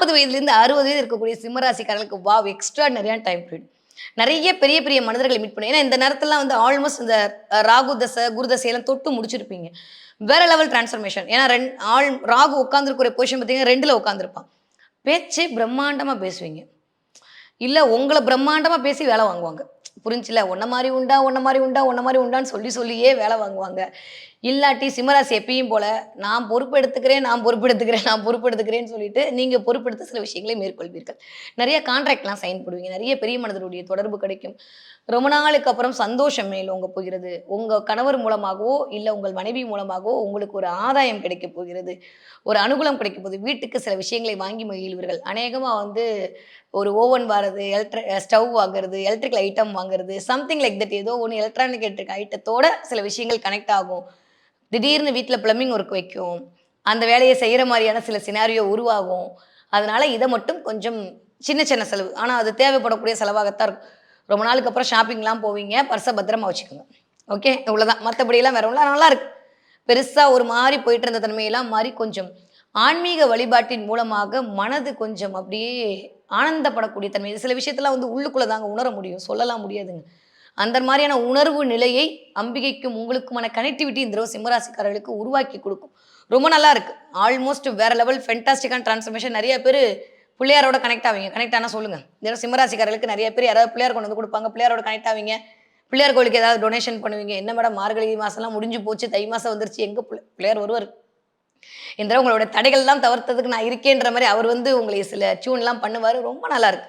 நாற்பது வயதுலேருந்து அறுபது வயது இருக்கக்கூடிய சிம்மராசிக்காரர்களுக்கு வாவ் எக்ஸ்ட்ரா நிறையான டைம் பீரியட் நிறைய பெரிய பெரிய மனிதர்களை மீட் பண்ணுவோம் ஏன்னா இந்த நேரத்தில் வந்து ஆல்மோஸ்ட் இந்த ராகு தசை குருதசை எல்லாம் தொட்டு முடிச்சிருப்பீங்க. வேற லெவல் டிரான்ஸ்ஃபர்மேஷன் ஏன்னா ரெண் ஆள் ராகு உட்காந்துருக்கிற பொசிஷன் பார்த்தீங்கன்னா ரெண்டில் உட்காந்துருப்பான் பேச்சு பிரம்மாண்டமாக பேசுவீங்க. இல்லை உங்களை பிரம்மாண்டமாக பேசி வேலை வாங்குவாங்க. புரிஞ்சில்ல ஒன்ன மாதிரி உண்டா ஒன்ன மாதிரி உண்டா ஒன்ன மாதிரி உண்டான்னு சொல்லி சொல்லியே வேலை வாங்குவாங்க. இல்லாட்டி சிம்மராசி எப்பயும் போல நான் பொறுப்பு எடுத்துக்கிறேன் நான் பொறுப்பெடுத்துக்கிறேன் நான் பொறுப்பெடுத்துக்கிறேன்னு சொல்லிட்டு நீங்கள் பொறுப்பெடுத்து சில விஷயங்களை மேற்கொள்வீர்கள். நிறைய கான்ட்ராக்ட்லாம் சைன் பண்ணுவீங்க நிறைய பெரிய மனிதருடைய தொடர்பு கிடைக்கும். ரொம்ப நாளுக்கு அப்புறம் சந்தோஷம் மேலோங்க போகிறது. உங்கள் கணவர் மூலமாகவோ இல்லை உங்கள் மனைவி மூலமாகவோ உங்களுக்கு ஒரு ஆதாயம் கிடைக்க போகிறது. ஒரு அனுகூலம் கிடைக்க போகுது. வீட்டுக்கு சில விஷயங்களை வாங்கி மகிழ்வீர்கள். அநேகமாக வந்து ஒரு ஓவன் வாங்குறது எலக்ட்ரி ஸ்டவ் வாங்குறது எலக்ட்ரிக்கல் ஐட்டம் வாங்குறது சம்திங் லைக் தட் ஏதோ ஒன்று எலக்ட்ரானிக் ஐட்டத்தோட சில விஷயங்கள் கனெக்ட் ஆகும். திடீர்னு வீட்டில் ப்ளம்பிங் ஒர்க் வைக்கும். அந்த வேலையை செய்கிற மாதிரியான சில சினாரியோ உருவாகும். அதனால் இதை மட்டும் கொஞ்சம் சின்ன சின்ன செலவு. ஆனால் அது தேவைப்படக்கூடிய செலவாகத்தான் இருக்கும். ரொம்ப நாளுக்கு அப்புறம் ஷாப்பிங்லாம் போவீங்க பர்ஸை பத்திரமா வச்சுக்கோங்க. ஓகே இவ்வளோதான் மற்றபடியெல்லாம் வேற ஒன்றும் நல்லா இருக்கு. பெருசாக ஒரு மாதிரி போயிட்டு இருந்த தன்மையெல்லாம் மாறி கொஞ்சம் ஆன்மீக வழிபாட்டின் மூலமாக மனது கொஞ்சம் அப்படியே ஆனந்தப்படக்கூடிய தன்மை. சில விஷயத்தெல்லாம் வந்து உள்ளுக்குள்ளே தாங்க உணர முடியும். சொல்லலாம் முடியாதுங்க. அந்த மாதிரியான உணர்வு நிலையை அம்பிகைக்கும் உங்களுக்குமான கனெக்டிவிட்டி இந்த தடவை சிம்மராசிக்காரர்களுக்கு உருவாக்கி கொடுக்கும். ரொம்ப நல்லா இருக்கு ஆல்மோஸ்ட் வேற லெவல் ஃபென்டாஸ்டிக்கான டிரான்ஸ்ஃபர்மேஷன் நிறைய பேர் பிள்ளையாரோட கனெக்ட் ஆவீங்க. கனெக்ட் ஆனால் சொல்லுங்க. இந்த தடவை சிம்மராசிக்காரர்களுக்கு நிறைய பேர் யாராவது பிள்ளையார் கொண்டு வந்து கொடுப்பாங்க. பிள்ளையாரோட கனெக்ட் ஆவீங்க. பிள்ளையார் கோயிலுக்கு ஏதாவது டொனேஷன் பண்ணுவீங்க. என்ன மேடம் மார்கழி மாசம்லாம் முடிஞ்சு போச்சு. தை மாசம் வந்துருச்சு. எங்க பிள்ளையார் வருவார். இந்த உங்களோட தடைகள்லாம் தவிர்த்ததுக்கு நான் இருக்கேன்ற மாதிரி அவர் வந்து உங்களை சில டியூன்லாம் பண்ணுவார். ரொம்ப நல்லா இருக்கு